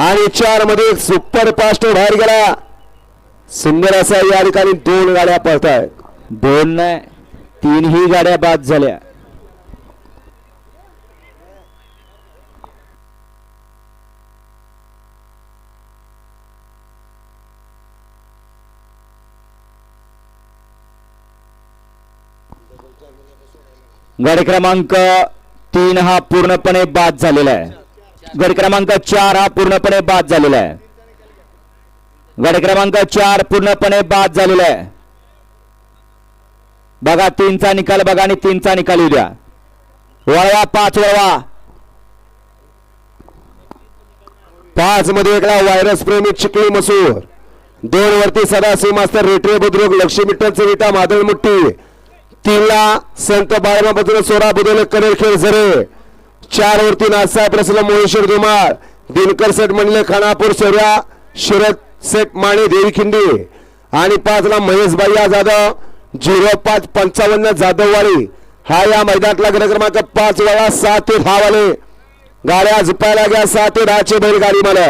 आणि चारमध्ये super fast बाहेर गेला. सुंदर असा या ठिकाणी दोन गाड्या पळताय दोन नाही तीनही गाड्या बाद झाल्या. गाडी क्रमांक तीन हा पूर्णपणे बाद झालेला आहे. गड क्रमांक चार हा पूर्णपणे बाद झालेला आहे. गड क्रमांक चार पूर्णपणे बाद झालेला आहे. बघा तीनचा निकाल बघा आणि तीनचा निकाल येऊ द्या. वळवा पाच वळवा. पाच मध्ये एकला व्हायरस प्रेमी चिकली मसूर. दोन वरती सदाशिव मास्तर रेटरे बुद्रुक लक्ष्मी विठ्ठल विटा मादळ मुट्टी तीनला संत बाळमा बद्र सोळा बुदोले कनेर खेळ झरे. चार वरती नाथसाहेब प्रसन्न मोहेश्वर धुमाळ दिनकर सेठ म्हणले खानापूर शर्या शरद सेठ माने देवीखिंडी आणि पाचला महेश भैया जाधव झिरो पाच पंचावन्न जाधववाडी. हा या मैदानातला गट क्रमांक पाच वेळा सात ते दहा वाले. गाड्या झुपायला घ्या सात ते दहाचे बैलगाडी मला